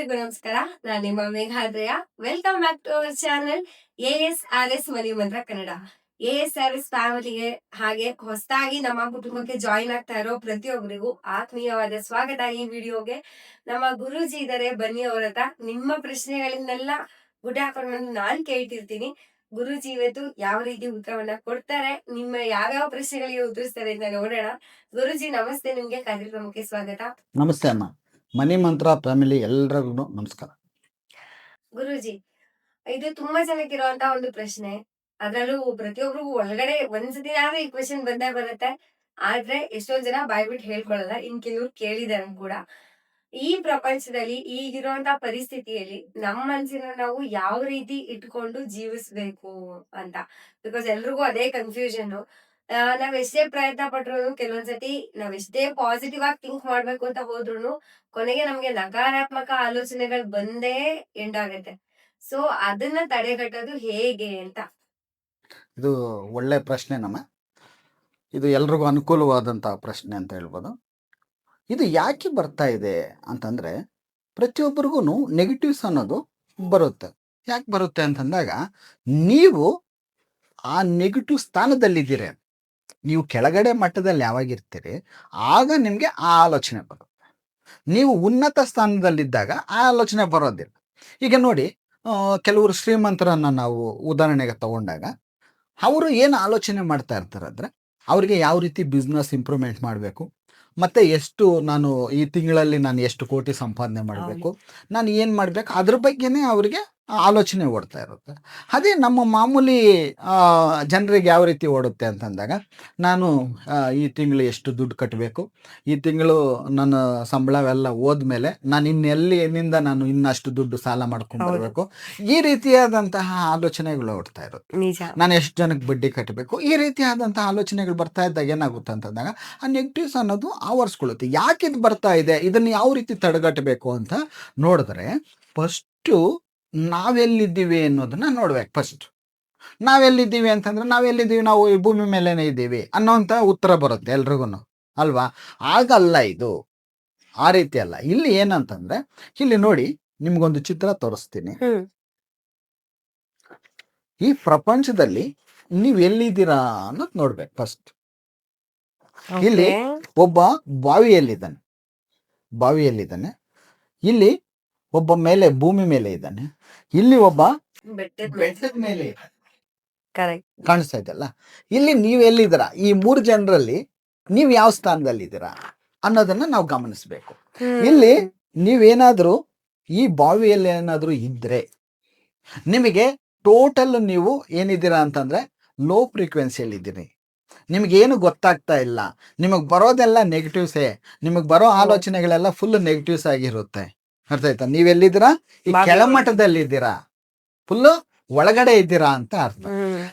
ಎಲ್ರಿಗೂ ನಮಸ್ಕಾರ. ನಾನು ನಿಮ್ಮ ಮೇಘಾದ್ರಯ welcome back to our channel A S R S money Mantra Kannada A S R S ಫ್ಯಾಮಿಲಿಗೆ ಹಾಗೆ ಹೊಸದಾಗಿ ನಮ್ಮ ಕುಟುಂಬಕ್ಕೆ ಜಾಯಿನ್ ಆಗ್ತಾ ಇರೋ ಪ್ರತಿಯೊಬ್ಬರಿಗೂ ಆತ್ಮೀಯವಾದ ಸ್ವಾಗತ ಈ ವಿಡಿಯೋಗೆ ನಮ್ಮ ಗುರುಜಿ ಇದಾರೆ, ಬನ್ನಿ ಅವ್ರ ಹತ್ರ. ನಿಮ್ಮ ಪ್ರಶ್ನೆಗಳನ್ನೆಲ್ಲ ಗುಡ್ ಹಾಕೊಂಡು ನಾನು ಕೇಳ್ತಿರ್ತೀನಿ. ಗುರುಜಿ ಇವತ್ತು ಯಾವ ರೀತಿ ಉತ್ತರವನ್ನ ಕೊಡ್ತಾರೆ, ನಿಮ್ಮ ಯಾವ್ಯಾವ ಪ್ರಶ್ನೆಗಳಿಗೆ ಉತ್ತರಿಸ್ತಾರೆ ಅಂತ ನೋಡೋಣ. ಗುರುಜಿ, ನಮಸ್ತೆ. ನಿಮ್ಗೆ ಕಾರ್ಯಕ್ರಮಕ್ಕೆ ಸ್ವಾಗತ. ನಮಸ್ತೆ ಅಮ್ಮ. ಮನಿ ಮಂತ್ರ, ಫ್ಯಾಮಿಲಿ ಎಲ್ರಿಗೂ ನಮಸ್ಕಾರ. ಗುರುಜಿ, ಇದು ತುಂಬಾ ಜನಕ್ಕೆ ಇರುವಂತ ಒಂದು ಪ್ರಶ್ನೆ. ಅದ್ರಲ್ಲೂ ಪ್ರತಿಯೊಬ್ಬರಿಗೂ ಒಳಗಡೆ ಒಂದ್ಸತಿನಾದ್ರೂ ಈ ಕ್ವೆಶನ್ ಬಂದೇ ಬರುತ್ತೆ. ಆದ್ರೆ ಎಷ್ಟೊಂದ್ ಜನ ಬಾಯ್ಬಿಟ್ಟು ಹೇಳ್ಕೊಳ್ಳಲ್ಲ, ಇನ್ ಕೆಲವ್ರು ಕೇಳಿದಾರೆ ಕೂಡ. ಈ ಪ್ರಪಂಚದಲ್ಲಿ ಈಗಿರುವಂತ ಪರಿಸ್ಥಿತಿಯಲ್ಲಿ ನಮ್ಮ ಮನ್ಸಿನ ನಾವು ಯಾವ ರೀತಿ ಇಟ್ಕೊಂಡು ಜೀವಿಸ್ಬೇಕು ಅಂತ. ಬಿಕಾಸ್ ಎಲ್ರಿಗೂ ಅದೇ ಕನ್ಫ್ಯೂಷನ್ ನಾವ್ ಎಷ್ಟೇ ಪ್ರಯತ್ನ ಪಟ್ರು ಕೆಲವೊಂದ್ಸತಿ ನಾವ್ ಎಷ್ಟೇ ಪಾಸಿಟಿವ್ ಆಗಿ ಥಿಂಕ್ ಮಾಡ್ಬೇಕು ಅಂತ ಹೋದ್ರು ಕೊನೆಗೆ ನಮ್ಗೆ ನಕಾರಾತ್ಮಕ ಆಲೋಚನೆಗಳು ಬಂದೇ ಎಂಡ್ ಆಗುತ್ತೆ. ಸೊ ಅದನ್ನ ತಡೆಗಟ್ಟೋದು ಹೇಗೆ ಅಂತ? ಇದು ಒಳ್ಳೆ ಪ್ರಶ್ನೆ ನಮ್ಮ. ಇದು ಎಲ್ರಿಗೂ ಅನುಕೂಲವಾದಂಥ ಪ್ರಶ್ನೆ ಅಂತ ಹೇಳ್ಬೋದು. ಇದು ಯಾಕೆ ಬರ್ತಾ ಇದೆ ಅಂತಂದರೆ ಪ್ರತಿಯೊಬ್ಬರಿಗೂ ನೆಗೆಟಿವ್ಸ್ ಅನ್ನೋದು ಬರುತ್ತೆ. ಯಾಕೆ ಬರುತ್ತೆ ಅಂತಂದಾಗ, ನೀವು ಆ ನೆಗೆಟಿವ್ ಸ್ಥಾನದಲ್ಲಿದ್ದೀರಿ ನೀವು ಕೆಳಗಡೆ ಮಟ್ಟದಲ್ಲಿ ಯಾವಾಗಿರ್ತೀರಿ ಆಗ ನಿಮಗೆ ಆ ಆಲೋಚನೆ ಬರುತ್ತೆ. ನೀವು ಉನ್ನತ ಸ್ಥಾನದಲ್ಲಿದ್ದಾಗ ಆ ಆಲೋಚನೆ ಬರೋದಿಲ್ಲ. ಈಗ ನೋಡಿ ಕೆಲವರು ಶ್ರೀಮಂತರನ್ನು ನಾವು ಉದಾಹರಣೆಗೆ ತಗೊಂಡಾಗ ಅವರು ಏನು ಆಲೋಚನೆ ಮಾಡ್ತಾ ಇರ್ತಾರೆ ಅಂದರೆ ಅವರಿಗೆ ಯಾವ ರೀತಿ ಬಿಸ್ನೆಸ್ ಇಂಪ್ರೂವ್ಮೆಂಟ್ ಮಾಡಬೇಕು ಮತ್ತು ಎಷ್ಟು ನಾನು ಈ ತಿಂಗಳಲ್ಲಿ ನಾನು ಎಷ್ಟು ಕೋಟಿ ಸಂಪಾದನೆ ಮಾಡಬೇಕು ನಾನು ಏನು ಮಾಡಬೇಕು ಅದ್ರ ಬಗ್ಗೆನೇ ಅವರಿಗೆ ಆಲೋಚನೆ ಓಡ್ತಾ ಇರುತ್ತೆ. ಅದೇ ನಮ್ಮ ಮಾಮೂಲಿ ಜನರಿಗೆ ಯಾವ ರೀತಿ ಓಡುತ್ತೆ ಅಂತಂದಾಗ ನಾನು ಈ ತಿಂಗಳು ಎಷ್ಟು ದುಡ್ಡು ಕಟ್ಟಬೇಕು ಈ ತಿಂಗಳು ನನ್ನ ಸಂಬಳವೆಲ್ಲ ಹೋದ್ಮೇಲೆ ನಾನು ಇನ್ನೆಲ್ಲಿ ಎಲ್ಲಿಂದ ನಾನು ಇನ್ನಷ್ಟು ದುಡ್ಡು ಸಾಲ ಮಾಡ್ಕೊಂಡು ಬರಬೇಕು ಈ ರೀತಿಯಾದಂತಹ ಆಲೋಚನೆಗಳು ಓಡ್ತಾ ಇರುತ್ತೆ. ನಾನು ಎಷ್ಟು ಜನಕ್ಕೆ ಬಡ್ಡಿ ಕಟ್ಟಬೇಕು ಈ ರೀತಿಯಾದಂತಹ ಆಲೋಚನೆಗಳು ಬರ್ತಾ ಇದ್ದಾಗ ಏನಾಗುತ್ತೆ ಅಂತಂದಾಗ ಆ ನೆಗೆಟಿವ್ಸ್ ಅನ್ನೋದು ಆವರಿಸ್ಕೊಳ್ಳುತ್ತೆ. ಯಾಕೆ ಇದು ಬರ್ತಾ ಇದೆ ಇದನ್ನು ಯಾವ ರೀತಿ ತಡೆಗಟ್ಟಬೇಕು ಅಂತ ನೋಡಿದ್ರೆ ಫಸ್ಟು ನಾವೆಲ್ಲಿದ್ದೀವಿ ಅನ್ನೋದನ್ನ ನೋಡ್ಬೇಕು ಫಸ್ಟ್ ನಾವೆಲ್ಲಿದ್ದೀವಿ ಅಂತಂದ್ರೆ ನಾವೆಲ್ಲಿದ್ದೀವಿ? ನಾವು ಈ ಭೂಮಿ ಮೇಲೇನೆ ಇದ್ದೀವಿ ಅನ್ನೋಂಥ ಉತ್ತರ ಬರುತ್ತೆ ಎಲ್ರಿಗೂ ಅಲ್ವಾ? ಆಗಲ್ಲ ಇದು. ಆ ರೀತಿ ಅಲ್ಲ. ಇಲ್ಲಿ ಏನಂತಂದ್ರೆ ಇಲ್ಲಿ ನೋಡಿ ನಿಮ್ಗೊಂದು ಚಿತ್ರ ತೋರಿಸ್ತೀನಿ. ಈ ಪ್ರಪಂಚದಲ್ಲಿ ನೀವು ಎಲ್ಲಿದ್ದೀರಾ ಅನ್ನೋದು ನೋಡ್ಬೇಕು ಫಸ್ಟ್ ಇಲ್ಲಿ ಒಬ್ಬ ಬಾವಿಯಲ್ಲಿದ್ದಾನೆ. ಬಾವಿಯಲ್ಲಿದ್ದಾನೆ. ಇಲ್ಲಿ ಒಬ್ಬ ಮೇಲೆ ಭೂಮಿ ಮೇಲೆ ಇದ್ದಾನೆ. ಇಲ್ಲಿ ಒಬ್ಬ ಬೆಟ್ಟದ ಮೇಲೆ ಕಾಣಿಸ್ತಾ ಇದೆಯಲ್ಲ ಇಲ್ಲಿ ನೀವು ಎಲ್ಲಿದ್ದೀರಾ? ಈ ಮೂರು ಜನರಲ್ಲಿ ನೀವು ಯಾವ ಸ್ಥಾನದಲ್ಲಿದ್ದೀರಾ ಅನ್ನೋದನ್ನ ನಾವು ಗಮನಿಸ್ಬೇಕು. ಇಲ್ಲಿ ನೀವೇನಾದ್ರೂ ಈ ಬಾವಿಯಲ್ಲಿ ಏನಾದರೂ ಇದ್ರೆ ನಿಮಗೆ ಟೋಟಲ್ ನೀವು ಏನಿದ್ದೀರಾ ಅಂತಂದ್ರೆ ಲೋ ಫ್ರೀಕ್ವೆನ್ಸಿಯಲ್ಲಿ ಇದ್ದೀರಿ. ನಿಮಗೇನು ಗೊತ್ತಾಗ್ತಾ ಇಲ್ಲ. ನಿಮಗೆ ಬರೋದೆಲ್ಲ ನೆಗೆಟಿವ್ಸೇ. ನಿಮಗೆ ಬರೋ ಆಲೋಚನೆಗಳೆಲ್ಲ ಫುಲ್ ನೆಗೆಟಿವ್ಸ್ ಆಗಿರುತ್ತೆ. ಅರ್ಥ ಆಯ್ತಾ? ನೀವೆಲ್ಲಿದ್ದೀರಾ ಈ ಕೆಳಮಟ್ಟದಲ್ಲಿ ಕೆಳಮಟ್ಟದಲ್ಲಿದ್ದೀರಾ. ಫುಲ್ಲು ಒಳಗಡೆ ಇದ್ದೀರಾ ಅಂತ ಅರ್ಥ.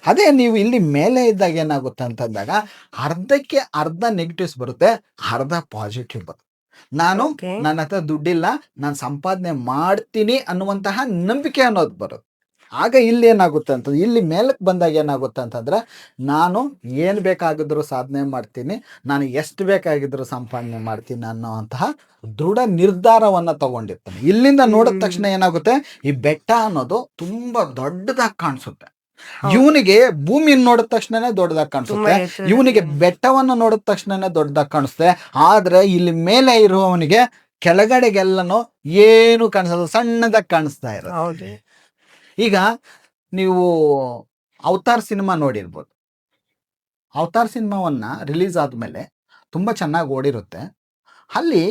ಅದೇ ನೀವು ಇಲ್ಲಿ ಮೇಲೆ ಇದ್ದಾಗ ಏನಾಗುತ್ತೆ ಅಂತಂದಾಗ ಅರ್ಧಕ್ಕೆ ಅರ್ಧ ನೆಗೆಟಿವ್ಸ್ ಬರುತ್ತೆ ಅರ್ಧ ಪಾಸಿಟಿವ್ ಬರುತ್ತೆ. ನಾನು. ನನ್ನ ಹತ್ರ ದುಡ್ಡಿಲ್ಲ ನಾನು ಸಂಪಾದನೆ ಮಾಡ್ತೀನಿ ಅನ್ನುವಂತಹ ನಂಬಿಕೆ ಅನ್ನೋದು ಬರುತ್ತೆ. ಆಗ ಇಲ್ಲಿ ಏನಾಗುತ್ತೆ ಅಂತಂದ್ರೆ ಇಲ್ಲಿ ಮೇಲಕ್ಕೆ ಬಂದಾಗ ಏನಾಗುತ್ತೆ ಅಂತಂದ್ರೆ ನಾನು ಏನು ಬೇಕಾಗಿದ್ರು ಸಾಧನೆ ಮಾಡ್ತೀನಿ ನಾನು ಎಷ್ಟು ಬೇಕಾಗಿದ್ರು ಸಂಪಾದನೆ ಮಾಡ್ತೀನಿ ಅನ್ನೋವಂತಹ ದೃಢ ನಿರ್ಧಾರವನ್ನ ತಗೊಂಡಿರ್ತಾನೆ. ಇಲ್ಲಿಂದ ನೋಡಿದ ತಕ್ಷಣ ಏನಾಗುತ್ತೆ ಈ ಬೆಟ್ಟ ಅನ್ನೋದು ತುಂಬಾ ದೊಡ್ಡದಾಗಿ ಕಾಣಿಸುತ್ತೆ. ಇವನಿಗೆ ಭೂಮಿ ನೋಡಿದ ತಕ್ಷಣನೇ ದೊಡ್ಡದಾಗಿ ಕಾಣಿಸುತ್ತೆ. ಇವನಿಗೆ. ಬೆಟ್ಟವನ್ನು ನೋಡಿದ ತಕ್ಷಣನೇ ದೊಡ್ಡದಾಗಿ ಕಾಣಿಸುತ್ತೆ. ಆದ್ರೆ ಇಲ್ಲಿ ಮೇಲೆ ಇರುವವನಿಗೆ ಕೆಳಗಡೆಗೆಲ್ಲನೂ ಏನು ಕಾಣಿಸಲ್ಲ ಸಣ್ಣದಾಗಿ ಕಾಣಿಸ್ತಾ ಇರೋದು ಹೌದು. ಈಗ ನೀವು ಅವತಾರ್ ಸಿನಿಮಾ ನೋಡಿರ್ಬೋದು. ಅವತಾರ್ ಸಿನಿಮಾವನ್ನ ರಿಲೀಸ್ ಆದಮೇಲೆ ತುಂಬ ಚೆನ್ನಾಗಿ ಓಡಿರುತ್ತೆ. ಅಲ್ಲಿ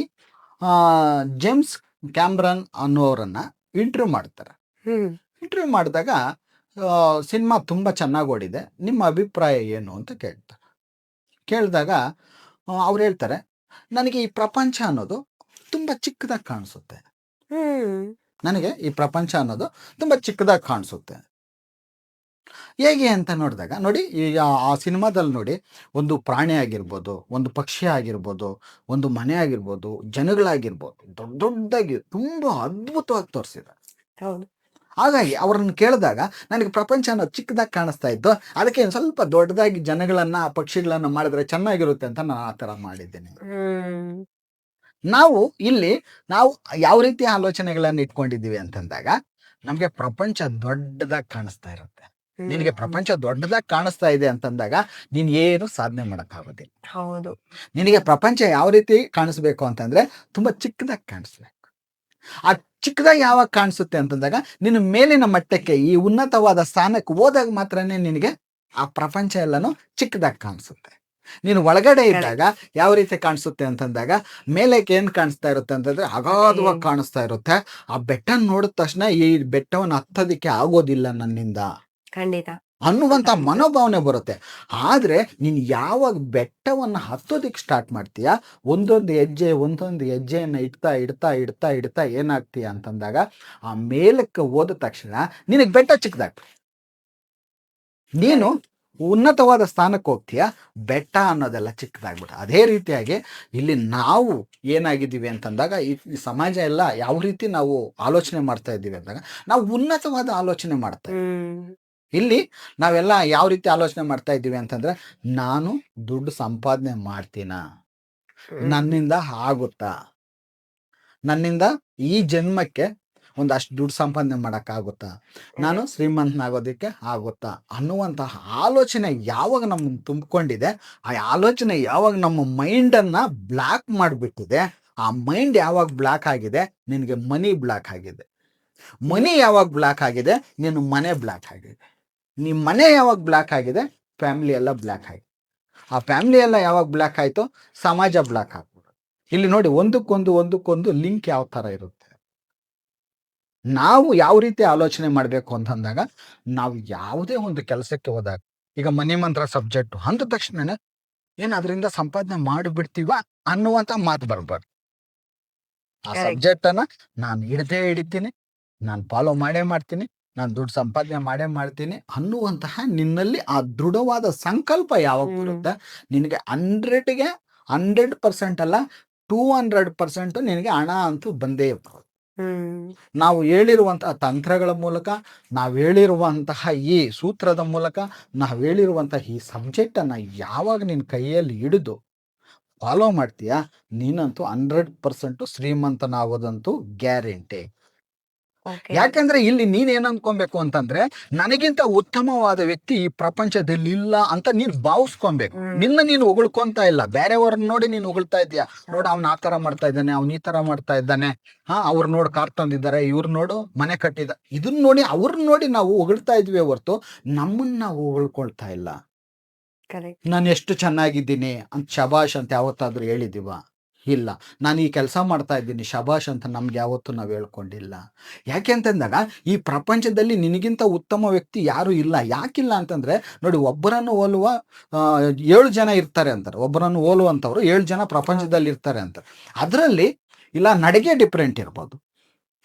ಜೇಮ್ಸ್ ಕ್ಯಾಮ್ರನ್ ಅನ್ನೋರನ್ನ ಇಂಟರ್ವ್ಯೂ ಮಾಡ್ತಾರೆ. ಇಂಟರ್ವ್ಯೂ ಮಾಡಿದಾಗ ಸಿನಿಮಾ ತುಂಬ ಚೆನ್ನಾಗಿ ಓಡಿದೆ. ನಿಮ್ಮ ಅಭಿಪ್ರಾಯ ಏನು ಅಂತ ಕೇಳ್ತಾರೆ. ಕೇಳಿದಾಗ ಅವ್ರು ಹೇಳ್ತಾರೆ ನನಗೆ ಈ ಪ್ರಪಂಚ ಅನ್ನೋದು ತುಂಬ ಚಿಕ್ಕದಾಗಿ ಕಾಣಿಸುತ್ತೆ. ನನಗೆ ಈ ಪ್ರಪಂಚ ಅನ್ನೋದು ತುಂಬ ಚಿಕ್ಕದಾಗಿ ಕಾಣಿಸುತ್ತೆ. ಹೇಗೆ ಅಂತ ನೋಡಿದಾಗ ನೋಡಿ ಈ ಆ ಸಿನಿಮಾದಲ್ಲಿ ನೋಡಿ ಒಂದು ಪ್ರಾಣಿ ಆಗಿರ್ಬೋದು ಒಂದು ಪಕ್ಷಿ ಆಗಿರ್ಬೋದು ಒಂದು ಮನೆ ಆಗಿರ್ಬೋದು ಜನಗಳಾಗಿರ್ಬೋದು ದೊಡ್ಡ ದೊಡ್ಡದಾಗಿ ತುಂಬ ಅದ್ಭುತವಾಗಿ ತೋರಿಸಿದ್ದಾರೆ ಹೌದು. ಹಾಗಾಗಿ ಅವರನ್ನು ಕೇಳಿದಾಗ ನನಗೆ ಪ್ರಪಂಚ ಅನ್ನೋದು ಚಿಕ್ಕದಾಗಿ ಕಾಣಿಸ್ತಾ ಇತ್ತು. ಅದಕ್ಕೆ ಸ್ವಲ್ಪ ದೊಡ್ಡದಾಗಿ ಜನಗಳನ್ನ ಪಕ್ಷಿಗಳನ್ನ ಮಾಡಿದ್ರೆ ಚೆನ್ನಾಗಿರುತ್ತೆ ಅಂತ ನಾನು ಆ ಥರ ಮಾಡಿದ್ದೀನಿ. ನಾವು ಇಲ್ಲಿ ನಾವು ಯಾವ ರೀತಿ ಆಲೋಚನೆಗಳನ್ನ ಇಟ್ಕೊಂಡಿದ್ದೀವಿ ಅಂತಂದಾಗ ನಮ್ಗೆ ಪ್ರಪಂಚ ದೊಡ್ಡದಾಗಿ ಕಾಣಿಸ್ತಾ ಇರುತ್ತೆ. ನಿನಗೆ ಪ್ರಪಂಚ ದೊಡ್ಡದಾಗಿ ಕಾಣಿಸ್ತಾ ಇದೆ ಅಂತಂದಾಗ ನೀನ್ ಏನು ಸಾಧನೆ ಮಾಡೋಕ್ಕಾಗೋದಿಲ್ಲ. ಹೌದು. ನಿನಗೆ ಪ್ರಪಂಚ ಯಾವ ರೀತಿ ಕಾಣಿಸ್ಬೇಕು ಅಂತಂದ್ರೆ ತುಂಬಾ ಚಿಕ್ಕದಾಗಿ ಕಾಣಿಸ್ಬೇಕು. ಆ ಚಿಕ್ಕದಾಗಿ ಯಾವಾಗ ಕಾಣಿಸುತ್ತೆ ಅಂತಂದಾಗ ನಿನ್ನ ಮೇಲಿನ ಮಟ್ಟಕ್ಕೆ ಈ ಉನ್ನತವಾದ ಸ್ಥಾನಕ್ಕೆ ಹೋದಾಗ ಮಾತ್ರನೇ ನಿನಗೆ ಆ ಪ್ರಪಂಚ ಎಲ್ಲಾನು ಚಿಕ್ಕದಾಗಿ ಕಾಣಿಸುತ್ತೆ. ನೀನು ಒಳಗಡೆ ಇದ್ದಾಗ ಯಾವ ರೀತಿ ಕಾಣಿಸುತ್ತೆ ಅಂತಂದಾಗ ಮೇಲಕ್ಕೆ ಏನ್ ಕಾಣಿಸ್ತಾ ಇರುತ್ತೆ ಅಂತಂದ್ರೆ ಅಗಾಧವಾಗಿ ಕಾಣಿಸ್ತಾ ಇರುತ್ತೆ. ಆ ಬೆಟ್ಟ ನೋಡಿದ ತಕ್ಷಣ ಈ ಬೆಟ್ಟವನ್ನು ಹತ್ತೋದಿಕ್ಕೆ ಆಗೋದಿಲ್ಲ ನನ್ನಿಂದ. ಖಂಡಿತ. ಅನ್ನುವಂತ ಮನೋಭಾವನೆ ಬರುತ್ತೆ. ಆದ್ರೆ ನೀನು ಯಾವಾಗ ಬೆಟ್ಟವನ್ನು ಹತ್ತೋದಿಕ್ ಸ್ಟಾರ್ಟ್ ಮಾಡ್ತೀಯ? ಒಂದೊಂದು ಹೆಜ್ಜೆ ಒಂದೊಂದು ಹೆಜ್ಜೆಯನ್ನು ಇಡ್ತಾ ಇಡ್ತಾ ಇಡ್ತಾ ಇಡ್ತಾ ಏನಾಗ್ತೀಯ ಅಂತಂದಾಗ ಆ ಮೇಲಕ್ಕೆ ಹೋದ ತಕ್ಷಣ ನಿನಗೆ ಬೆಟ್ಟ ಚಿಕ್ಕದಾಗ್ತದೆ ನೀನು ಉನ್ನತವಾದ ಸ್ಥಾನಕ್ಕೆ ಹೋಗ್ತೀಯಾ? ಬೆಟ್ಟ ಅನ್ನೋದೆಲ್ಲ ಚಿಕ್ಕದಾಗ್ಬಿಟ್ಟು. ಅದೇ ರೀತಿಯಾಗಿ ಇಲ್ಲಿ ನಾವು ಏನಾಗಿದ್ದೀವಿ ಅಂತಂದಾಗ ಈ ಈ ಸಮಾಜ ಎಲ್ಲ ಯಾವ ರೀತಿ ನಾವು ಆಲೋಚನೆ ಮಾಡ್ತಾ ಇದ್ದೀವಿ ಅಂದಾಗ ನಾವು ಉನ್ನತವಾದ ಆಲೋಚನೆ ಮಾಡ್ತಾ ಇಲ್ಲಿ ನಾವೆಲ್ಲ ಯಾವ ರೀತಿ ಆಲೋಚನೆ ಮಾಡ್ತಾ ಇದ್ದೀವಿ ಅಂತಂದ್ರೆ ನಾನು ದುಡ್ಡು ಸಂಪಾದನೆ ಮಾಡ್ತೀನ. ನನ್ನಿಂದ ಆಗುತ್ತಾ? ನನ್ನಿಂದ ಈ ಜನ್ಮಕ್ಕೆ ಒಂದಷ್ಟು ದುಡ್ಡು ಸಂಪಾದನೆ ಮಾಡೋಕ್ಕಾಗುತ್ತಾ? ನಾನು ಶ್ರೀಮಂತನಾಗೋದಕ್ಕೆ ಆಗುತ್ತಾ? ಅನ್ನುವಂತಹ ಆಲೋಚನೆ ಯಾವಾಗ ನಮ್ಮನ್ನು ತುಂಬಿಕೊಂಡಿದೆ ಆ ಆಲೋಚನೆ ಯಾವಾಗ ನಮ್ಮ ಮೈಂಡನ್ನು ಬ್ಲಾಕ್ ಮಾಡಿಬಿಟ್ಟಿದೆ ಆ ಮೈಂಡ್ ಯಾವಾಗ ಬ್ಲಾಕ್ ಆಗಿದೆ ನಿನಗೆ ಮನಿ ಬ್ಲಾಕ್ ಆಗಿದೆ. ಮನಿ ಯಾವಾಗ ಬ್ಲಾಕ್ ಆಗಿದೆ ನಿನ್ನ ಮನೆ ಬ್ಲಾಕ್ ಆಗಿದೆ. ನಿಮ್ಮ ಮನೆ ಯಾವಾಗ ಬ್ಲಾಕ್ ಆಗಿದೆ ಫ್ಯಾಮಿಲಿ ಎಲ್ಲ ಬ್ಲ್ಯಾಕ್ ಆಗಿದೆ. ಆ ಫ್ಯಾಮಿಲಿ ಎಲ್ಲ ಯಾವಾಗ ಬ್ಲ್ಯಾಕ್ ಆಯಿತು ಸಮಾಜ ಬ್ಲಾಕ್ ಆಗ್ಬೋದು ಇಲ್ಲಿ ನೋಡಿ ಒಂದಕ್ಕೊಂದು ಒಂದಕ್ಕೊಂದು ಲಿಂಕ್ ಯಾವ ಥರ ಇರುತ್ತೆ? ನಾವು ಯಾವ ರೀತಿ ಆಲೋಚನೆ ಮಾಡಬೇಕು ಅಂತಂದಾಗ ನಾವು ಯಾವುದೇ ಒಂದು ಕೆಲಸಕ್ಕೆ ಹೋದಾಗ ಈಗ ಮನೆ ಮಂತ್ರ ಸಬ್ಜೆಕ್ಟು ಅಂದ ತಕ್ಷಣ ಏನು ಅದರಿಂದ ಸಂಪಾದನೆ ಮಾಡಿಬಿಡ್ತೀವ ಅನ್ನುವಂಥ ಮಾತು ಬರಬಾರ್ದು. ಆ. ಸಬ್ಜೆಕ್ಟನ್ನು ನಾನು ಹಿಡ್ದೇ ಹಿಡಿತೀನಿ ನಾನು ಫಾಲೋ ಮಾಡೇ ಮಾಡ್ತೀನಿ ನಾನು ದುಡ್ಡು ಸಂಪಾದನೆ ಮಾಡೇ ಮಾಡ್ತೀನಿ ಅನ್ನುವಂತಹ ನಿನ್ನಲ್ಲಿ ಆ ದೃಢವಾದ ಸಂಕಲ್ಪ ಯಾವಾಗ ಬರುತ್ತೆ? ನಿನಗೆ ಹಂಡ್ರೆಡ್ಗೆ ಹಂಡ್ರೆಡ್ ಪರ್ಸೆಂಟ್ ಅಲ್ಲ ಟೂ ಹಂಡ್ರೆಡ್ ಪರ್ಸೆಂಟ್ ನಿನಗೆ ಹಣ ಅಂತೂ ಬಂದೇ ಬರುತ್ತೆ ನಾವು ಹೇಳಿರುವಂತಹ ತಂತ್ರಗಳ ಮೂಲಕ, ನಾವು ಹೇಳಿರುವಂತಹ ಈ ಸೂತ್ರದ ಮೂಲಕ, ನಾವು ಹೇಳಿರುವಂತಹ ಈ ಸಬ್ಜೆಕ್ಟನ್ನು ಯಾವಾಗ ನಿನ್ನ ಕೈಯಲ್ಲಿ ಹಿಡಿದು ಫಾಲೋ ಮಾಡ್ತೀಯಾ, ನೀನಂತೂ ಹಂಡ್ರೆಡ್ ಪರ್ಸೆಂಟು ಶ್ರೀಮಂತನಾಗೋದಂತೂ ಗ್ಯಾರಂಟಿ ಯಾಕಂದ್ರೆ ಇಲ್ಲಿ ನೀನ್ ಏನ್ ಅನ್ಕೊಬೇಕು ಅಂತಂದ್ರೆ ನನಗಿಂತ ಉತ್ತಮವಾದ ವ್ಯಕ್ತಿ ಈ ಪ್ರಪಂಚದಲ್ಲಿ ಇಲ್ಲ ಅಂತ ನೀನ್ ಭಾವಿಸ್ಕೊಬೇಕು. ನಿನ್ನ ನೀನ್ ಹೊಗಳ್ಕೊಂತ ಇಲ್ಲ. ಬೇರೆಯವ್ರನ್ನ ನೋಡಿ ನೀನ್ ಹೊಗಳ್ತಾ ಇದೀಯ ನೋಡ್ ಅವ್ನ ಆತರ ತರ ಮಾಡ್ತಾ ಇದ್ದಾನೆ ಅವ್ನ ಈ ತರ ಮಾಡ್ತಾ ಇದ್ದಾನೆ. ಹಾ ಅವ್ರು ನೋಡಿ ಕಾರ್ ತಂದಿದ್ದಾರೆ ಇವ್ರು ನೋಡು ಮನೆ ಕಟ್ಟಿದ. ಇದನ್ನ ನೋಡಿ ಅವ್ರನ್ನ ನೋಡಿ ನಾವು ಹೊಗಳ್ತಾ ಇದ್ವಿ ಹೊರ್ತು ನಮ್ಮನ್ನ ನಾವು ಹೊಗಳ್ಕೊಳ್ತಾ ಇಲ್ಲ. ನಾನು ಎಷ್ಟು ಚೆನ್ನಾಗಿದ್ದೀನಿ ಅಂತ ಶಬಾಷ್ ಅಂತ ಯಾವತ್ತಾದ್ರೂ ಹೇಳಿದೀವ ಇಲ್ಲ. ನಾನು ಈ ಕೆಲಸ ಮಾಡ್ತಾ ಇದ್ದೀನಿ ಶಬಾಷ್ ಅಂತ ನಮ್ಗೆ ಯಾವತ್ತೂ ನಾವು ಹೇಳ್ಕೊಂಡಿಲ್ಲ. ಯಾಕೆ ಅಂತಂದಾಗ ಈ ಪ್ರಪಂಚದಲ್ಲಿ ನಿನಗಿಂತ ಉತ್ತಮ ವ್ಯಕ್ತಿ ಯಾರು ಇಲ್ಲ. ಯಾಕಿಲ್ಲ ಅಂತಂದ್ರೆ ನೋಡಿ ಒಬ್ಬರನ್ನು ಹೋಲುವ ಏಳು ಜನ ಇರ್ತಾರೆ ಅಂತಾರೆ. ಒಬ್ಬರನ್ನು ಹೋಲುವಂಥವ್ರು ಏಳು ಜನ ಪ್ರಪಂಚದಲ್ಲಿ ಇರ್ತಾರೆ ಅಂತಾರೆ. ಅದರಲ್ಲಿ ಇಲ್ಲ ನಡಿಗೆ ಡಿಫ್ರೆಂಟ್ ಇರ್ಬೋದು.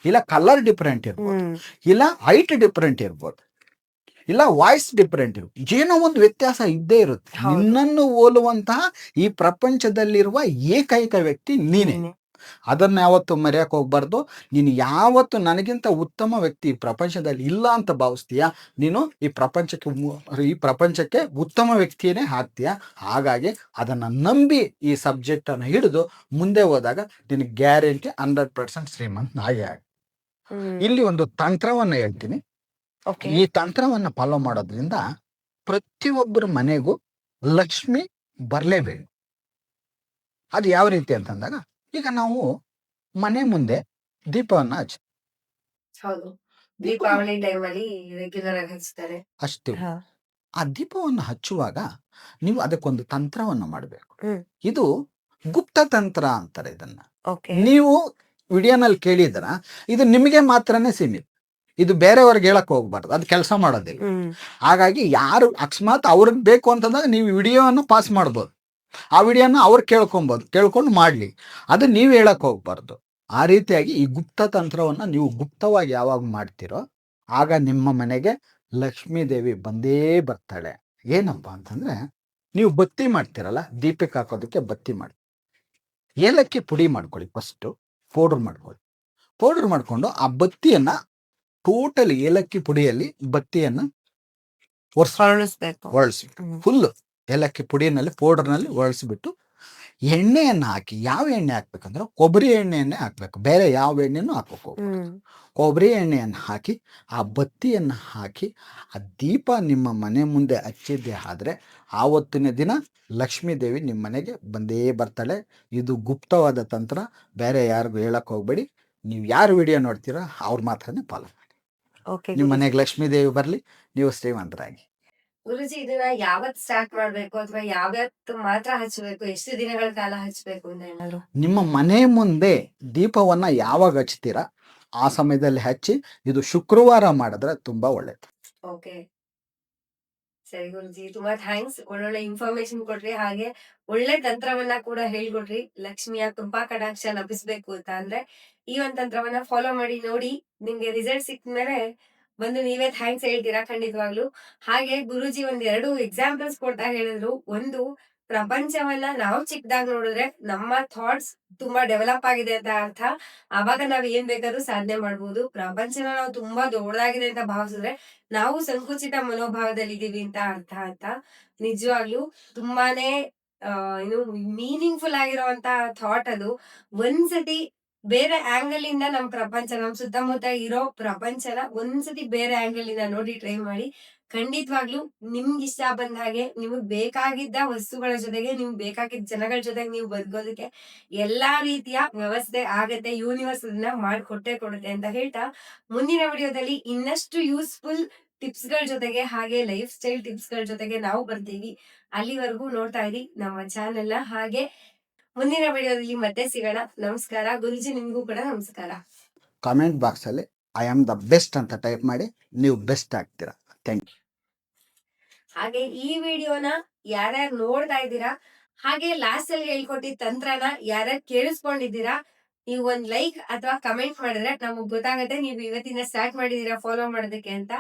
ಇಲ್ಲ ಕಲರ್ ಡಿಫ್ರೆಂಟ್ ಇರ್ಬೋದು. ಇಲ್ಲ ಹೈಟ್ ಡಿಫ್ರೆಂಟ್ ಇರ್ಬೋದು. ಇಲ್ಲ ವಾಯ್ಸ್ ಡಿಫರೆಂಟ್ ಏನೋ ಒಂದು ವ್ಯತ್ಯಾಸ ಇದ್ದೇ ಇರುತ್ತೆ. ನಿನ್ನನ್ನು ಹೋಲುವಂತಹ ಈ ಪ್ರಪಂಚದಲ್ಲಿರುವ ಏಕೈಕ ವ್ಯಕ್ತಿ ನೀನೇ. ನೀನೆ. ಅದನ್ನ ಯಾವತ್ತು ಮರೆಯಕ್ಕೆ ಹೋಗ್ಬಾರ್ದು. ನೀನು ಯಾವತ್ತು ನನಗಿಂತ ಉತ್ತಮ ವ್ಯಕ್ತಿ ಈ ಪ್ರಪಂಚದಲ್ಲಿ ಇಲ್ಲ ಅಂತ ಭಾವಿಸ್ತೀಯ? ನೀನು ಈ ಪ್ರಪಂಚಕ್ಕೆ ಈ ಪ್ರಪಂಚಕ್ಕೆ ಉತ್ತಮ ವ್ಯಕ್ತಿಯೇ ಹಾಕ್ತೀಯ ಹಾಗಾಗಿ ಅದನ್ನ ನಂಬಿ ಈ ಸಬ್ಜೆಕ್ಟನ್ನು ಹಿಡಿದು ಮುಂದೆ ಹೋದಾಗ ನಿನಗೆ ಗ್ಯಾರಂಟಿ ಹಂಡ್ರೆಡ್ ಪರ್ಸೆಂಟ್ ಶ್ರೀಮಂತ ಹಾಗೆ ಆಗ ಇಲ್ಲಿ ಒಂದು ತಂತ್ರವನ್ನ ಹೇಳ್ತೀನಿ. ಈ ತಂತ್ರವನ್ನ ಫಾಲೋ ಮಾಡೋದ್ರಿಂದ ಪ್ರತಿಯೊಬ್ಬರ ಮನೆಗೂ ಲಕ್ಷ್ಮಿ ಬರಲೇಬೇಕು. ಅದು ಯಾವ ರೀತಿ ಅಂತಂದಾಗ ಈಗ ನಾವು ಮನೆ ಮುಂದೆ ದೀಪವನ್ನ ಹಚ್ಚ ಹೌದು. ದೀಪಾವಳಿ ಟೈಮ್ ರೆಗ್ಯುಲರ್ ಆಗಿ ಹಚ್ತಾರೆ. ಹಚ್ತೀವಿ ಆ ದೀಪವನ್ನು ಹಚ್ಚುವಾಗ ನೀವು ಅದಕ್ಕೊಂದು ತಂತ್ರವನ್ನು ಮಾಡಬೇಕು. ಇದು ಗುಪ್ತ ತಂತ್ರ ಅಂತಾರೆ ಇದನ್ನ. ಓಕೆ. ನೀವು ವಿಡಿಯೋನಲ್ಲಿ ಕೇಳಿದ್ರ ಇದು ನಿಮಗೆ ಮಾತ್ರನೇ ಸೀಮಿತ. ಇದು ಬೇರೆಯವ್ರಿಗೆ ಹೇಳಕ್ ಹೋಗ್ಬಾರ್ದು. ಅದು ಕೆಲಸ ಮಾಡೋದಿಲ್ಲ. ಹಾಗಾಗಿ ಯಾರು ಅಕಸ್ಮಾತ್ ಅವ್ರಿಗೆ ಬೇಕು ಅಂತಂದಾಗ ನೀವು ವಿಡಿಯೋವನ್ನು ಪಾಸ್ ಮಾಡ್ಬೋದು. ಆ ವಿಡಿಯೋನ ಅವ್ರು ಕೇಳ್ಕೊಬೋದು ಕೇಳ್ಕೊಂಡು ಮಾಡಲಿ. ಅದು ನೀವು ಹೇಳಕ್ ಹೋಗ್ಬಾರ್ದು. ಆ ರೀತಿಯಾಗಿ ಈ ಗುಪ್ತ ತಂತ್ರವನ್ನು ನೀವು ಗುಪ್ತವಾಗಿ ಯಾವಾಗ ಮಾಡ್ತೀರೋ ಆಗ ನಿಮ್ಮ ಮನೆಗೆ ಲಕ್ಷ್ಮೀ ದೇವಿ ಬಂದೇ ಬರ್ತಾಳೆ. ಏನಪ್ಪ ಅಂತಂದ್ರೆ ನೀವು ಬತ್ತಿ ಮಾಡ್ತೀರಲ್ಲ ದೀಪಕ್ಕೆ ಹಾಕೋದಕ್ಕೆ ಬತ್ತಿ ಮಾಡಿ. ಏಲಕ್ಕಿ ಪುಡಿ ಮಾಡ್ಕೊಳ್ಳಿ ಫಸ್ಟು ಪೌಡ್ರ್ ಮಾಡ್ಕೊಳ್ಳಿ. ಪೌಡ್ರ್ ಮಾಡಿಕೊಂಡು ಆ ಬತ್ತಿಯನ್ನ ಟೋಟಲ್ ಏಲಕ್ಕಿ ಪುಡಿಯಲ್ಲಿ ಬತ್ತಿಯನ್ನ ಒರಳಿಸಿ ಫುಲ್ ಏಲಕ್ಕಿ ಪುಡಿನಲ್ಲಿ ಪೌಡರ್ನಲ್ಲಿ ಒರಳಿಸಿಬಿಟ್ಟು ಎಣ್ಣೆಯನ್ನು ಹಾಕಿ ಯಾವ ಎಣ್ಣೆ ಹಾಕ್ಬೇಕಂದ್ರೆ ಕೊಬ್ಬರಿ ಎಣ್ಣೆಯನ್ನೇ ಹಾಕ್ಬೇಕು. ಬೇರೆ ಯಾವ ಎಣ್ಣೆನೂ ಹಾಕ್ಬೇಕು. ಕೊಬ್ಬರಿ ಎಣ್ಣೆಯನ್ನು ಹಾಕಿ ಆ ಬತ್ತಿಯನ್ನು ಹಾಕಿ ಆ ದೀಪ ನಿಮ್ಮ ಮನೆ ಮುಂದೆ ಹಚ್ಚಿದ್ದೆ ಆದರೆ ಆವತ್ತಿನ ದಿನ ಲಕ್ಷ್ಮೀ ದೇವಿ ನಿಮ್ಮ ಮನೆಗೆ ಬಂದೇ ಬರ್ತಾಳೆ. ಇದು ಗುಪ್ತವಾದ ತಂತ್ರ. ಬೇರೆ ಯಾರಿಗೂ ಹೇಳಕ್ಕೆ ಹೋಗ್ಬೇಡಿ. ನೀವು ಯಾರು ವಿಡಿಯೋ ನೋಡ್ತೀರೋ ಅವ್ರು ಮಾತ್ರನೇ ಮಾಡಿ ಓಕೆ ನಿಮ್ಮ ಮನೆಗೆ ಲಕ್ಷ್ಮೀ ದೇವಿ ಬರಲಿ ನೀವು ಶ್ರೀಮಂತರಾಗಿ. ಗುರುಜಿ ಇದನ್ನ ಯಾವತ್ ಸ್ಟಾರ್ಟ್ ಮಾಡ್ಬೇಕು ಅಥವಾ ಯಾವತ್ತು ಮಾತ್ರ ಹಚ್ಚಬೇಕು ಎಷ್ಟು ದಿನಗಳ ಕಾಲ ಹಚ್ಚಬೇಕು ಅಂತ ಹೇಳಿದ್ರು ನಿಮ್ಮ ಮನೆ ಮುಂದೆ ದೀಪವನ್ನ ಯಾವಾಗ ಹಚ್ತೀರಾ? ಆ ಸಮಯದಲ್ಲಿ ಹಚ್ಚಿ ಇದು ಶುಕ್ರವಾರ ಮಾಡಿದ್ರೆ ತುಂಬಾ ಒಳ್ಳೇದು. ಓಕೆ ಸರಿ ಗುರುಜಿ ತುಂಬಾ ಥ್ಯಾಂಕ್ಸ್ ಒಳ್ಳೊಳ್ಳೆ ಇನ್ಫಾರ್ಮೇಶನ್ ಕೊಡ್ರಿ ಹಾಗೆ ಒಳ್ಳೆ ತಂತ್ರವನ್ನ ಕೂಡ ಹೇಳ್ಕೊಡ್ರಿ. ಲಕ್ಷ್ಮಿಯ ತುಂಬಾ ಕಟಾಕ್ಷ ಲಭಿಸ್ಬೇಕು ಅಂತ ಅಂದ್ರೆ ಈ ಒಂದು ತಂತ್ರವನ್ನ ಫಾಲೋ ಮಾಡಿ, ನೋಡಿ ನಿಮ್ಗೆ ರಿಸಲ್ಟ್ ಸಿಕ್ಮೇಲೆ ಬಂದು ನೀವೇ ಥ್ಯಾಂಕ್ಸ್ ಹೇಳ್ತೀರಾ ಖಂಡಿತವಾಗ್ಲು. ಹಾಗೆ ಗುರುಜಿ ಒಂದ್ ಎರಡು ಎಕ್ಸಾಂಪಲ್ಸ್ ಕೊಡ್ತಾ ಹೇಳಿದ್ರು. ಒಂದು, ಪ್ರಪಂಚವನ್ನ ನಾವು ಚಿಕ್ಕದಾಗ ನೋಡಿದ್ರೆ ನಮ್ಮ ಥಾಟ್ಸ್ ತುಂಬಾ ಡೆವಲಪ್ ಆಗಿದೆ ಅಂತ ಅರ್ಥ. ಅವಾಗ ನಾವ್ ಏನ್ ಬೇಕಾದ್ರೂ ಸಾಧನೆ ಮಾಡ್ಬೋದು. ಪ್ರಪಂಚನ ನಾವು ತುಂಬಾ ದೊಡ್ಡದಾಗಿದೆ ಅಂತ ಭಾವಿಸಿದ್ರೆ ನಾವು ಸಂಕುಚಿತ ಮನೋಭಾವದಲ್ಲಿ ಇದೀವಿ ಅಂತ ಅರ್ಥ ಅಂತ ನಿಜವಾಗ್ಲೂ ತುಂಬಾನೇ ಏನು ಮೀನಿಂಗ್ಫುಲ್ ಆಗಿರುವಂತ ಥಾಟ್ ಅದು. ಒಂದ್ಸತಿ ಬೇರೆ ಆಂಗಲ್ ಇಂದ ನಮ್ ಪ್ರಪಂಚ, ನಮ್ ಸುತ್ತಮುತ್ತ ಇರೋ ಪ್ರಪಂಚನ ಒಂದ್ಸತಿ ಬೇರೆ ಆಂಗಲ್ ಇಂದ ನೋಡಿ ಟ್ರೈ ಮಾಡಿ. ಖಂಡಿತವಾಗ್ಲೂ ನಿಮ್ಗೆ ಇಷ್ಟ ಬಂದ ಹಾಗೆ, ನಿಮಗ್ ಬೇಕಾಗಿದ್ದ ವಸ್ತುಗಳ ಜೊತೆಗೆ, ನಿಮ್ಗೆ ಬೇಕಾಗಿದ್ದ ಜನಗಳ ಜೊತೆಗೆ ನೀವು ಬದುಕೋದಕ್ಕೆ ಎಲ್ಲಾ ರೀತಿಯ ವ್ಯವಸ್ಥೆ ಆಗತ್ತೆ ಯೂನಿವರ್ಸ್ ಅದನ್ನ ಮಾಡಿಕೊಟ್ಟೆ ಕೊಡುತ್ತೆ ಅಂತ ಹೇಳ್ತಾ ಮುಂದಿನ ವಿಡಿಯೋದಲ್ಲಿ ಇನ್ನಷ್ಟು ಯೂಸ್ಫುಲ್ ಟಿಪ್ಸ್ಗಳ ಜೊತೆಗೆ ಹಾಗೆ ಲೈಫ್ ಸ್ಟೈಲ್ ಟಿಪ್ಸ್ಗಳ ಜೊತೆಗೆ ನಾವು ಬರ್ತೀವಿ. ಅಲ್ಲಿವರೆಗೂ ನೋಡ್ತಾ ಇರಿ ನಮ್ಮ ಚಾನೆಲ್ ಹಾಗೆ. ಮುಂದಿನ ವಿಡಿಯೋದಲ್ಲಿ ಮತ್ತೆ ಸಿಗೋಣ. ನಮಸ್ಕಾರ. ಗುರುಜಿ ನಿಮ್ಗೂ ಕೂಡ ನಮಸ್ಕಾರ. ಕಾಮೆಂಟ್ ಬಾಕ್ಸ್ ಅಲ್ಲಿ ಐ ಆಮ್ ದ ಬೆಸ್ಟ್ ಅಂತ ಟೈಪ್ ಮಾಡಿ ನೀವು ಬೆಸ್ಟ್ ಆಗ್ತೀರಾ. ಥ್ಯಾಂಕ್ ಯು ಹಾಗೆ ಈ ವಿಡಿಯೋನ ಯಾರ್ಯಾರು ನೋಡ್ತಾ ಇದ್ದೀರಾ ಹಾಗೆ ಲಾಸ್ಟ್ ಅಲ್ಲಿ ಹೇಳ್ಕೊಟ್ಟಿದ್ದ ತಂತ್ರನ ಯಾರ್ಯಾರು ಕೇಳಿಸ್ಕೊಂಡಿದ್ದೀರಾ ನೀವು ಒಂದ್ ಲೈಕ್ ಅಥವಾ ಕಮೆಂಟ್ ಮಾಡಿದ್ರೆ ನಮಗ್ ಗೊತ್ತಾಗತ್ತೆ. ನೀವು ಇವತ್ತಿನ ಸ್ಟಾರ್ಟ್ ಮಾಡಿದೀರಾ ಫಾಲೋ ಮಾಡೋದಕ್ಕೆ ಅಂತ.